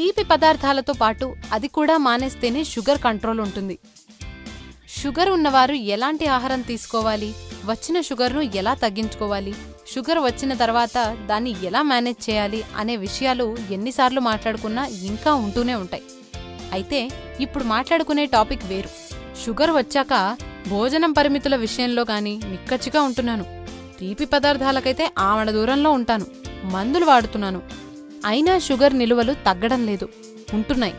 తీపి పదార్థాలతో పాటు అది కూడా మానేస్తేనే షుగర్ కంట్రోల్ ఉంటుంది. షుగర్ ఉన్నవారు ఎలాంటి ఆహారం తీసుకోవాలి? వచ్చిన షుగర్ను ఎలా తగ్గించుకోవాలి? షుగర్ వచ్చిన తర్వాత దాన్ని ఎలా మేనేజ్ చేయాలి అనే విషయాలు ఎన్నిసార్లు మాట్లాడుకున్నా ఇంకా ఉంటూనే ఉంటాయి. అయితే ఇప్పుడు మాట్లాడుకునే టాపిక్ వేరు. షుగర్ వచ్చాక భోజనం పరిమితుల విషయంలో కానీ నిక్కచ్చిగా ఉంటున్నాను. తీపి పదార్థాలకైతే ఆమడ దూరంలో ఉంటాను. మందులు వాడుతున్నాను. అయినా షుగర్ నిలువలు తగ్గడం లేదు. ఉంటున్నాయి.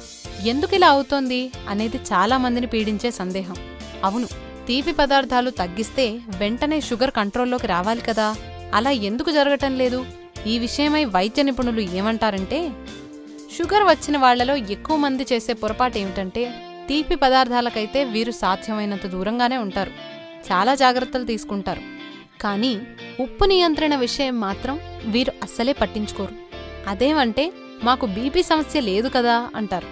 ఎందుకిలా అవుతోంది? అనేది చాలా మందిని పీడించే సందేహం. అవును తీపి పదార్థాలు తగ్గిస్తే వెంటనే షుగర్ కంట్రోల్లోకి రావాలి కదా. అలా ఎందుకు జరగటం లేదు? ఈ విషయమై వైద్య నిపుణులు ఏమంటారంటే షుగర్ వచ్చిన వాళ్ళలో ఎక్కువ మంది చేసే పొరపాటు ఏమిటంటే తీపి పదార్థాలకైతే వీరు సాధ్యమైనంత దూరంగానే ఉంటారు. చాలా జాగ్రత్తలు తీసుకుంటారు. కానీ ఉప్పు నియంత్రణ విషయం మాత్రం వీరు అస్సలే పట్టించుకోరు. అదేమంటే మాకు బీపీ సమస్య లేదు కదా అంటారు.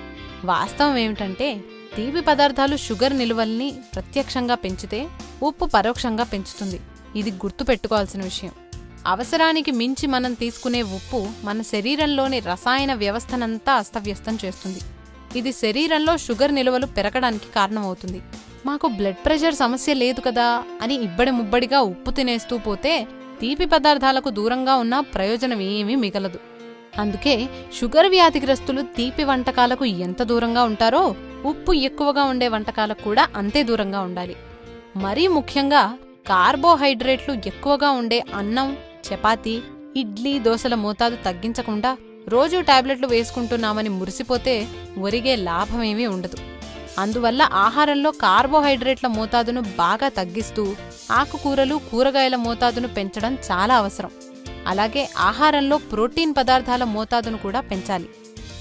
వాస్తవం ఏమిటంటే తీపి పదార్థాలు షుగర్ నిలువల్ని ప్రత్యక్షంగా పెంచితే ఉప్పు పరోక్షంగా పెంచుతుంది. ఇది గుర్తుపెట్టుకోవాల్సిన విషయం. అవసరానికి మించి మనం తీసుకునే ఉప్పు మన శరీరంలోని రసాయన వ్యవస్థనంతా అస్తవ్యస్తం చేస్తుంది. ఇది శరీరంలో షుగర్ నిలువలు పెరగడానికి కారణమవుతుంది. మాకు బ్లడ్ ప్రెషర్ సమస్య లేదు కదా అని ఇబ్బడి ముబ్బడిగా ఉప్పు తినేస్తూ పోతే తీపి పదార్థాలకు దూరంగా ఉన్న ప్రయోజనం ఏమీ మిగలదు. అందుకే షుగర్ వ్యాధిగ్రస్తులు తీపి వంటకాలకు ఎంత దూరంగా ఉంటారో ఉప్పు ఎక్కువగా ఉండే వంటకాలకు కూడా అంతే దూరంగా ఉండాలి. మరీ ముఖ్యంగా కార్బోహైడ్రేట్లు ఎక్కువగా ఉండే అన్నం చపాతీ ఇడ్లీ దోశల మోతాదు తగ్గించకుండా రోజూ టాబ్లెట్లు వేసుకుంటున్నామని మురిసిపోతే ఒరిగే లాభమేమీ ఉండదు. అందువల్ల ఆహారంలో కార్బోహైడ్రేట్ల మోతాదును బాగా తగ్గిస్తూ ఆకుకూరలు కూరగాయల మోతాదును పెంచడం చాలా అవసరం. అలాగే ఆహారంలో ప్రోటీన్ పదార్థాల మోతాదును కూడా పెంచాలి.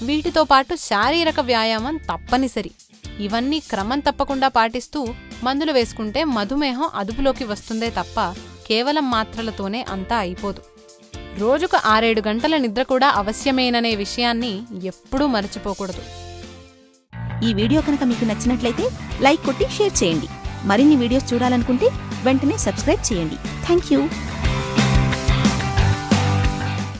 వీటితో పాటు శారీరక వ్యాయామం తప్పనిసరి. ఇవన్నీ క్రమం తప్పకుండా పాటిస్తూ మందులు వేసుకుంటే మధుమేహం అదుపులోకి వస్తుందే తప్ప కేవలం మాత్రలతోనే అంతా అయిపోదు. రోజుకు ఆరేడు గంటల నిద్ర కూడా అవశ్యమేననే విషయాన్ని ఎప్పుడూ మర్చిపోకూడదు. ఈ వీడియో కనుక మీకు నచ్చినట్లయితే లైక్ కొట్టి షేర్ చేయండి. మరిన్ని వీడియోస్ చూడాలనుకుంటే వెంటనే సబ్స్క్రైబ్ చేయండి. Thank you.